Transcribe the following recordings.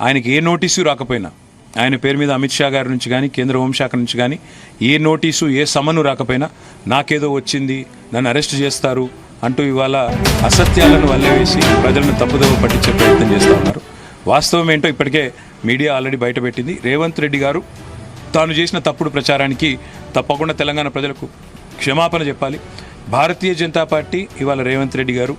ఆయనకి ఏ నోటీసు రాకపోయినా ఆయన పేరు మీద అమిత్ షా గారి నుంచి కానీ కేంద్ర హోంశాఖ నుంచి కానీ ఏ నోటీసు ఏ సమను రాకపోయినా నాకేదో వచ్చింది నన్ను అరెస్ట్ చేస్తారు అంటూ ఇవాళ అసత్యాలను వల్లవేసి ప్రజలను తప్పుదోవ పట్టించే ప్రయత్నం చేస్తూ ఉన్నారు. వాస్తవం ఏంటో ఇప్పటికే మీడియా ఆల్రెడీ బయటపెట్టింది రేవంత్ రెడ్డి గారు తాను చేసిన తప్పుడు ప్రచారానికి తప్పకుండా తెలంగాణ ప్రజలకు క్షమాపణ చెప్పాలి. భారతీయ జనతా పార్టీ ఇవాళ రేవంత్ రెడ్డి గారు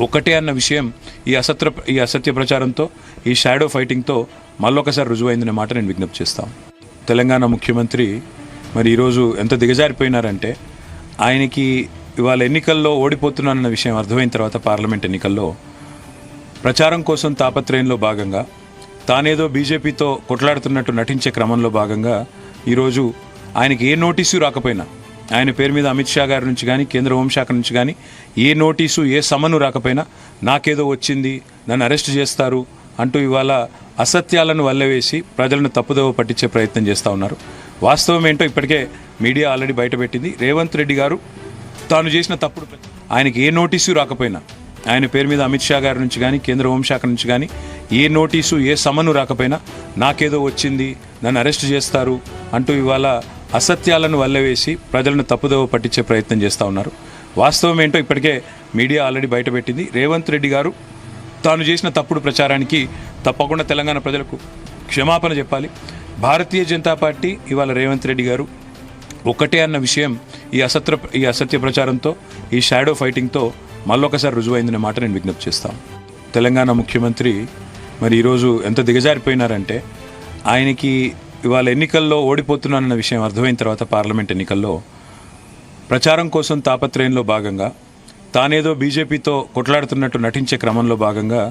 ఒకటే అన్న విషయం ఈ అసత్య ఈ అసత్య ప్రచారంతో ఈ షాడో ఫైటింగ్తో మళ్ళొకసారి రుజువైందనే మాట నేను విజ్ఞప్తి చేస్తాను తెలంగాణ ముఖ్యమంత్రి మరి ఈరోజు ఎంత దిగజారిపోయినారంటే ఆయనకి ఇవాళ ఎన్నికల్లో ఓడిపోతున్నానన్న విషయం అర్థమైన తర్వాత పార్లమెంట్ ఎన్నికల్లో ప్రచారం కోసం తాపత్రయంలో భాగంగా తానేదో బీజేపీతో కొట్లాడుతున్నట్టు నటించే క్రమంలో భాగంగా ఈరోజు ఆయనకి ఏ నోటీసు రాకపోయినా ఆయన పేరు మీద అమిత్ షా గారి నుంచి కానీ కేంద్ర హోంశాఖ నుంచి కానీ ఏ నోటీసు ఏ సమను రాకపోయినా నాకేదో వచ్చింది నన్ను అరెస్ట్ చేస్తారు అంటూ ఇవాళ అసత్యాలను వల్లవేసి ప్రజలను తప్పుదోవ పట్టించే ప్రయత్నం చేస్తూ ఉన్నారు. వాస్తవం ఏంటో ఇప్పటికే మీడియా ఆల్రెడీ బయటపెట్టింది రేవంత్ రెడ్డి గారు తాను చేసిన తప్పుడు ఆయనకి ఏ నోటీసు రాకపోయినా ఆయన పేరు మీద అమిత్ షా గారి నుంచి కానీ కేంద్ర హోంశాఖ నుంచి కానీ ఏ నోటీసు ఏ సమను రాకపోయినా నాకేదో వచ్చింది నన్ను అరెస్ట్ చేస్తారు అంటూ ఇవాళ అసత్యాలను వల్లవేసి ప్రజలను తప్పుదోవ పట్టించే ప్రయత్నం చేస్తూ ఉన్నారు. వాస్తవం ఏంటో ఇప్పటికే మీడియా ఆల్రెడీ బయటపెట్టింది. రేవంత్ రెడ్డి గారు తాను చేసిన తప్పుడు ప్రచారానికి తప్పకుండా తెలంగాణ ప్రజలకు క్షమాపణ చెప్పాలి. భారతీయ జనతా పార్టీ ఇవాళ రేవంత్ రెడ్డి గారు ఒకటే అన్న విషయం ఈ అసత్య ఈ అసత్య ప్రచారంతో ఈ షాడో ఫైటింగ్తో మళ్ళొకసారి రుజువైందనే మాట నేను విజ్ఞప్తి చేస్తాను తెలంగాణ ముఖ్యమంత్రి మరి ఈరోజు ఎంత దిగజారిపోయినారంటే ఆయనకి ఇవాళ ఎన్నికల్లో ఓడిపోతున్నానన్న విషయం అర్థమైన తర్వాత పార్లమెంట్ ఎన్నికల్లో ప్రచారం కోసం తాపత్రయంలో భాగంగా తానేదో బీజేపీతో కొట్లాడుతున్నట్టు నటించే క్రమంలో భాగంగా